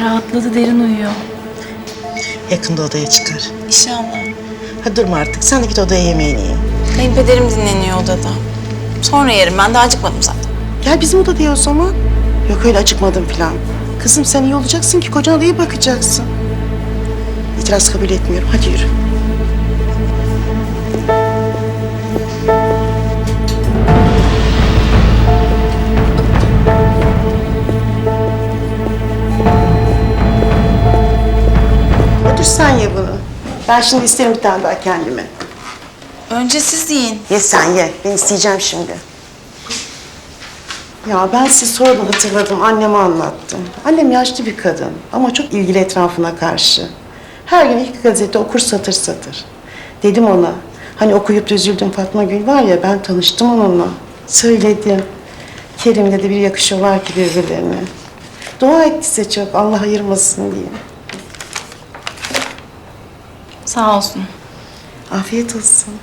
Rahatladı derin uyuyor. Yakında odaya çıkar. İnşallah. Hadi durma artık. Sen de git odaya yemeğini ye. Kayınpederim dinleniyor odada. Sonra yerim ben daha acıkmadım zaten. Gel bizim odaya o zaman. Yok öyle acıkmadım falan. Kızım sen iyi olacaksın ki kocana da iyi bakacaksın. İtiraz kabul etmiyorum. Hadi yürü. Ben şimdi isterim bir tane daha kendime. Önce siz yiyin. Ye sen ye. Ben isteyeceğim şimdi. Ya ben sizi sonradan hatırladım. Anneme anlattım. Annem yaşlı bir kadın ama çok ilgili etrafına karşı. Her gün ilk gazete okur satır satır. Dedim ona. Hani okuyup da üzüldüm Fatma Gül var ya ben tanıştım onunla. Söyledim. Kerim'le de bir yakışıyorlar ki birbirlerine. Dua etti size çok Allah ayırmasın diye. Sağ olsun. Afiyet olsun.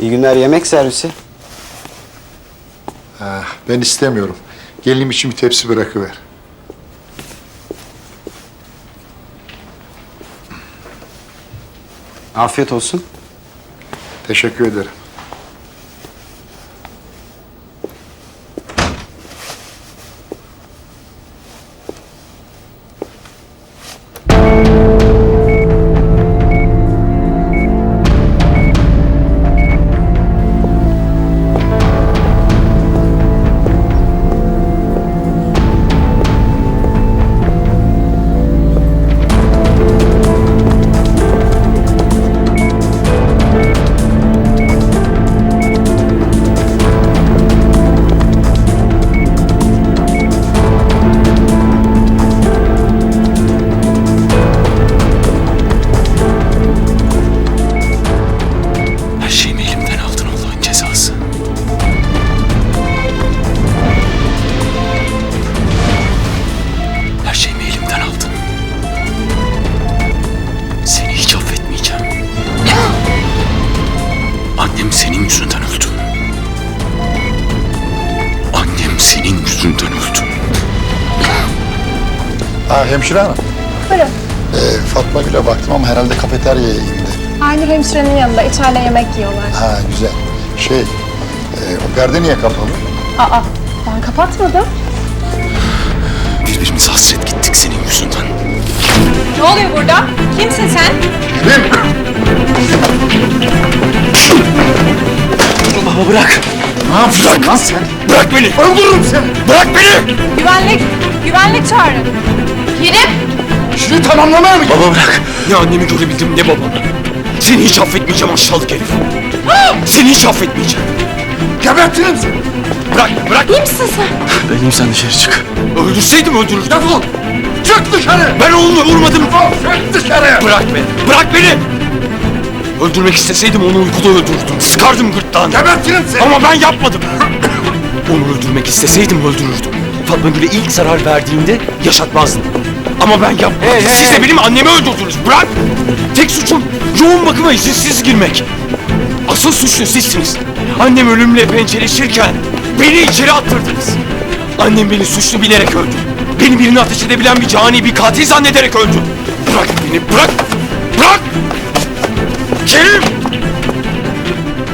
İyi günler yemek servisi. Ha, ben istemiyorum. Gelinim için bir tepsi bırakıver. Afiyet olsun. Teşekkür ederim. Senin yüzünden öldü. Annem senin yüzünden öldü. Ha hemşire hanım. Buyurun. Ee, Fatma Gül'e baktım ama herhalde kafeteryaya indi. Aynur hemşirenin yanında içeride yemek yiyorlar. Ha güzel. Şey, e, o perde niye kapalı? Aa, ben kapatmadım. Birbirimize hasret gittik senin yüzünden. Ne oluyor burada? Kimsin sen? Baba Ne yapıyorsun lan sen? Bırak beni. Öldürürüm seni. Bırak beni. Güvenlik, güvenlik çağırın. Kerim! İşini tamamlamaya mı gidiyorsun? Baba bırak. Ne annemi görebildim ne babamı. Seni hiç affetmeyeceğim aşağılık herif. Seni hiç affetmeyeceğim. Gebertirim seni. Bırak, bırak. İyi misin sen? Ben iyiyim sen dışarı çık. Öldürseydim öldürürdüm. Defol. Çık dışarı. Ben oğlunu vurmadım. Defol. Çık dışarı. Bırak beni, bırak beni. Öldürmek isteseydim onu uykuda öldürürdüm. Sıkardım gırtlağını. Gebertirim seni. Ama ben yapmadım. Onu öldürmek isteseydim öldürürdüm. Fatma Gül'e ilk zarar verdiğimde yaşatmazdım. Ama ben yapmadım. Siz de benim annemi öldürdünüz. Bırak! Tek suçum yoğun bakıma izinsiz girmek. Asıl suçlu sizsiniz. Annem ölümle pençeleşirken Beni içeri attırdınız. Annem beni suçlu bilerek öldü. Beni birine ateş edebilen bir cani bir katil zannederek öldü. Bırak beni bırak. Bırak. Kerim.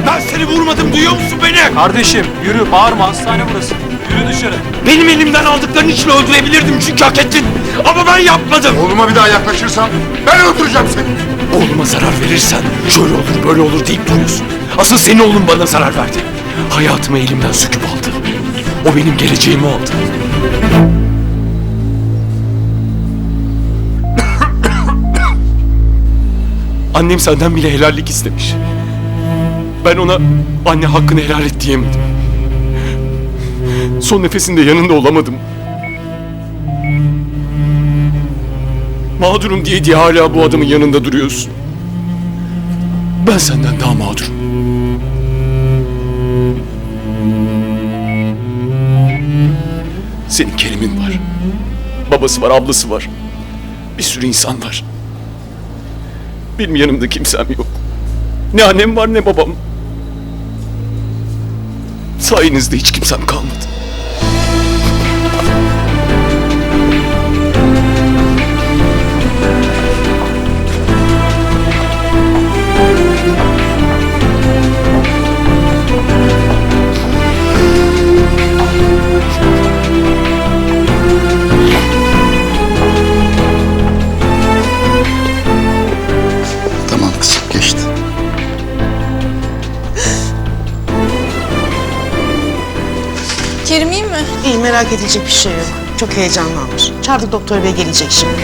Ben seni vurmadım duyuyor musun beni? Kardeşim yürü bağırma hastane burası. Yürü dışarı. Benim elimden aldıkların için öldürebilirdim çünkü hak ettin. Ama ben yapmadım. Oğluma bir daha yaklaşırsan ben öldüreceğim seni. Oğluma zarar verirsen şöyle olur böyle olur deyip duruyorsun. Asıl senin oğlun bana zarar verdi. Hayatımı elimden söküp aldı. O benim geleceğimi aldı. Annem senden bile helallik istemiş. Ben ona anne hakkını helal et diyemedim. Son nefesinde yanında olamadım. Mağdurum diye diye hala bu adamın yanında duruyorsun. Ben senden daha mağdurum. Senin Kerim'in var. Babası var, ablası var. Bir sürü insan var. Benim yanımda kimsem yok. Ne annem var ne babam. Sayenizde hiç kimsem kalmadı. İyi merak edilecek bir şey yok. Çok heyecanlanmış. Çağırdık doktor bey gelecek şimdi.